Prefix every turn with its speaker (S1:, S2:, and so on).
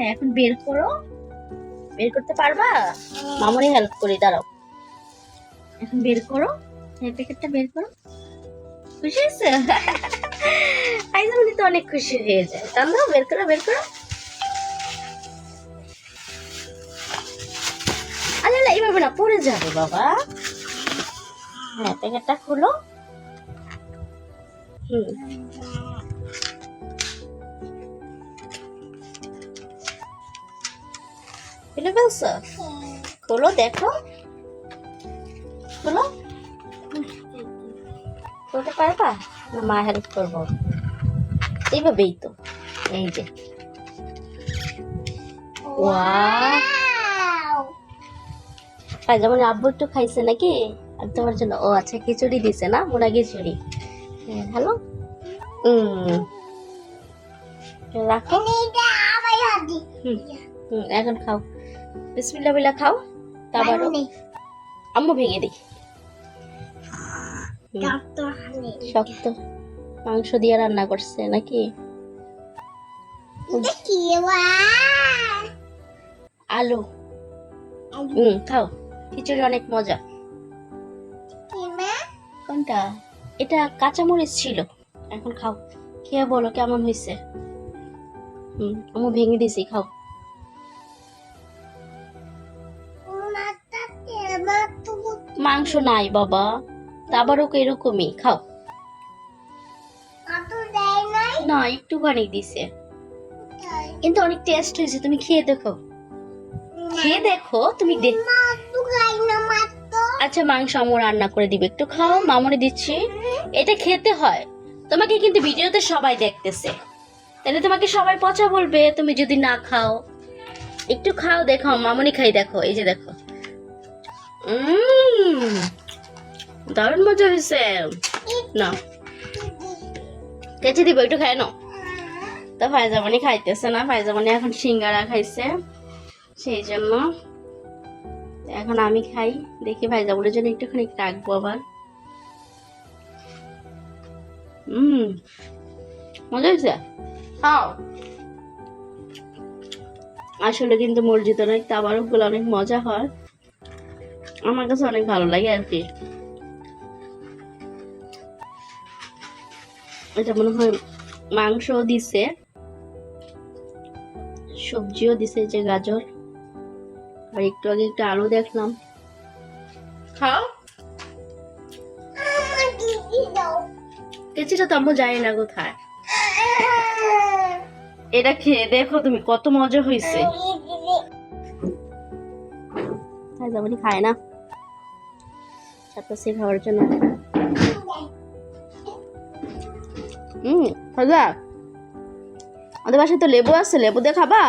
S1: হ্যাঁ এখন বের করো। বের করতে পারবা? মামনি হেল্প করি, দাঁড়াও। এখন বের করো। এই প্যাকেটটা বের করো। খুশি হয়েছে? আইজামনি তো অনেক খুশি হয়ে যায়। তাহলে বের করো বের করো। আরে না এইভাবে না, পড়ে যাবে বাবা। হ্যাঁ প্যাকেটটা খুলো। হুম। খুলে ফেলছো? খোলো দেখো। খোলো। খুলতে পারবা? না মা হেল্প করব। এইভাবেই তো। এই যে। যেমন আব্বু একটু খাইছে নাকি? আর তোমার জন্য ও আচ্ছা খিচুড়ি দিছে না? মোড়া খিচুড়ি। হ্যাঁ ভালো? হুম রাখো। হুম। হুম এখন খাও। বিসমিল্লা বিল্লা খাও তারপর আম্মু ভেঙে দিই। শক্ত মাংস দিয়ে রান্না করছে নাকি? আলু। হুম খাও। খিচুড়ি অনেক মজা। কোনটা? এটা কাঁচামরিচ ছিল। এখন খাও। খেয়ে বলো কেমন হয়েছে। হুম আমি ভেঙে দিছি খাও। মাংস নাই বাবা। তারপরও এরকমই খাও। না একটুখানি দিছে। কিন্তু অনেক টেস্ট হয়েছে তুমি খেয়ে দেখো। খেয়ে দেখো তুমি আচ্ছা মাংস আমু রান্না করে দিবে। একটু খাও মামনি দিচ্ছি। এটা খেতে হয়। তোমাকে কিন্তু ভিডিওতে সবাই দেখতেছে। তাহলে তোমাকে সবাই পচা বলবে তুমি যদি না খাও। একটু খাও দেখো মামনি খাই দেখো এই যে দেখো। দারুণ মজা হয়েছে। না। কেচে দিব একটু খাই নাও তো ফাইজামানি খাইতেছে না ফাইজামানি এখন সিঙ্গারা খাইছে সেই জন্য। এখন আমি খাই দেখি ভাইজাবুরের জন্য একটুখানি রাখব আবার। হুম মজা হয়েছে? খাও আসলে কিন্তু মসজিদ অনেক তাবারকগুলো অনেক মজা হয়। আমার কাছে অনেক ভালো লাগে আর কি। এটা মনে হয় মাংস দিছে। সবজিও দিছে যে গাজর। আর একটু আগে একটু আলু দেখলাম। খাও। কেচিটা তো আম্মু জানি না কোথায়। এটা খেয়ে দেখো তুমি কত মজা হয়েছে খায় না। চাপাসি খাওয়ার জন্য হুম খাজা আমাদের বাসায় তো লেবু আছে লেবু দিয়ে খাবা?